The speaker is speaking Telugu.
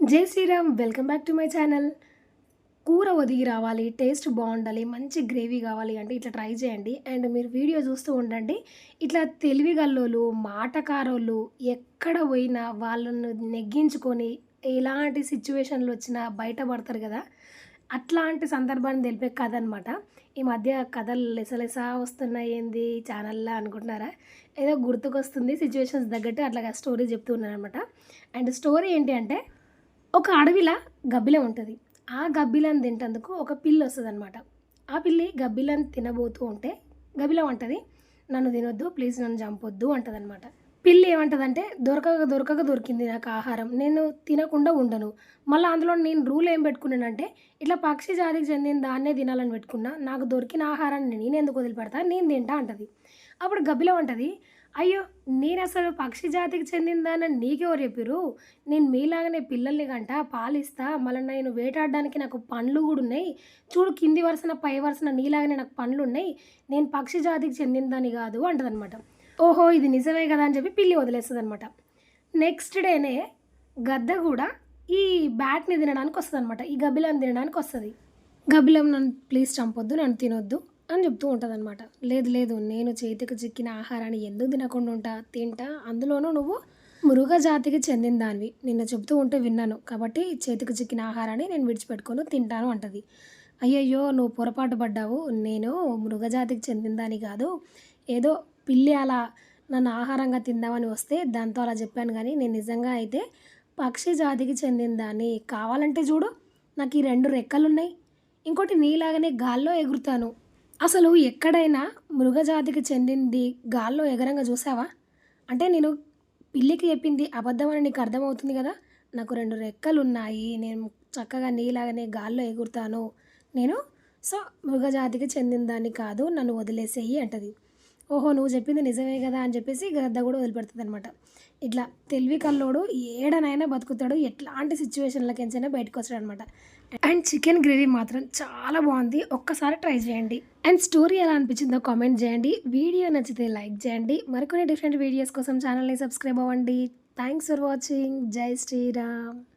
Jai Shriram welcome back to my channel. కూర ఒదిగి రావాలి టేస్ట్ బాగుండాలి మంచి గ్రేవీ కావాలి అంటే ఇట్లా ట్రై చేయండి. అండ్ మీరు వీడియో చూస్తూ ఉండండి. ఇట్లా తెలివిగల్లోళ్ళు మాటకారోళ్ళు ఎక్కడ పోయినా వాళ్ళను నెగ్గించుకొని ఎలాంటి సిచ్యువేషన్లు వచ్చినా బయటపడతారు కదా. అట్లాంటి సందర్భాన్ని తెలిపే కథ అనమాట ఈ మధ్య కథలు లెసలెసా వస్తున్నాయి ఏంది ఛానల్లా అనుకుంటున్నారా? ఏదో గుర్తుకొస్తుంది సిచ్యువేషన్స్ తగ్గట్టు అట్లాగా స్టోరీ చెప్తున్నాను అనమాట అండ్ స్టోరీ ఏంటి అంటే ఒక అడవిలా గబ్బిలం ఉంటుంది. ఆ గబ్బిలం తింటందుకు ఒక పిల్లి వస్తుంది అనమాట ఆ పిల్లి గబ్బిలం తినబోతూ ఉంటే గబ్బిలం అంటది నన్ను తినొద్దు ప్లీజ్ నన్ను చంపొద్దు అంటది అనమాట పిల్లి ఏమంటదంటే దొరకక దొరకక దొరికింది నాకు ఆహారం. నేను తినకుండా ఉండను. మళ్ళీ అందులో నేను రూల్ ఏం పెట్టుకున్నానంటే ఇట్లా పక్షి జాతికి చెందిన దాన్నే తినాలని పెట్టుకున్నా. నాకు దొరికిన ఆహారాన్ని నేను ఎందుకు వదిలిపెడతా? నేను తింటా అంటది. అప్పుడు గబ్బిలం అంటది అయ్యో నేను అసలు పక్షి జాతికి చెందిందానని నీకెవరు చెప్పిర్రు? నేను మీలాగానే పిల్లల్ని గంట పాలిస్తా మళ్ళీ నేను వేటాడడానికి నాకు పండ్లు కూడా ఉన్నాయి చూడు కింది వరుసన పై వరుసన నీలాగానే నాకు పండ్లు ఉన్నాయి నేను పక్షి జాతికి చెందిందని కాదు అంటదనమాట. ఓహో ఇది నిజమే కదా అని చెప్పి పిల్లి వదిలేస్తుంది అనమాట నెక్స్ట్ డేనే గద్ద కూడా ఈ బ్యాట్ని తినడానికి వస్తుంది అనమాట ఈ గబిలం తినడానికి వస్తుంది గబ్బిలం నన్ను ప్లీజ్ చంపొద్దు నన్ను తినొద్దు. అని చెప్తూ ఉంటుందన్నమాట. లేదు లేదు నేను చేతికి చిక్కిన ఆహారాన్ని ఎందుకు తినకుండా ఉంటా? తింటా? అందులోనూ నువ్వు మృగ జాతికి చెందిన దానివి నిన్న చెప్తూ ఉంటే విన్నాను. కాబట్టి చేతికి చిక్కిన ఆహారాన్ని నేను విడిచిపెట్టుకొని తింటాను అంటది. అయ్యయ్యో నువ్వు పొరపాటు పడ్డావు. నేను మృగజాతికి చెందిన దాని కాదు. ఏదో పిల్లి అలా నన్ను ఆహారంగా తిందామని వస్తే దాంతో అలా చెప్పాను కానీ నేను నిజంగా అయితే పక్షి జాతికి చెందిన దాన్ని కావాలంటే చూడు నాకు ఈ రెండు రెక్కలు ఉన్నాయి ఇంకోటి నీలాగానే గాల్లో ఎగురుతాను. అసలు ఎక్కడైనా మృగజాతికి చెందింది గాల్లో ఎగరంగా చూసావా? అంటే నేను పిల్లికి చెప్పింది అబద్ధం అని నీకు అర్థమవుతుంది కదా? నాకు రెండు రెక్కలు ఉన్నాయి నేను చక్కగా నీలాగానే గాల్లో ఎగురుతాను. నేను సో మృగజాతికి చెందిన దాన్ని కాదు. నన్ను వదిలేసేయి అంటది. ఓహో నువ్వు చెప్పింది నిజమే కదా అని చెప్పేసి గద్ద కూడా వదిలిపెడుతుంది అనమాట ఇట్లా తెలివి కల్లోడు ఏడనైనా బతుకుతాడు ఎట్లాంటి సిచ్యువేషన్లకించైనా బయటకు వస్తాడు అనమాట అండ్ చికెన్ గ్రేవీ మాత్రం చాలా బాగుంది. ఒక్కసారి ట్రై చేయండి. అండ్ స్టోరీ ఎలా అనిపించిందో కామెంట్ చేయండి. వీడియో నచ్చితే లైక్ చేయండి. మరికొన్ని డిఫరెంట్ వీడియోస్ కోసం ఛానల్ని సబ్స్క్రైబ్ అవ్వండి. Thanks for watching. Jai Shriram.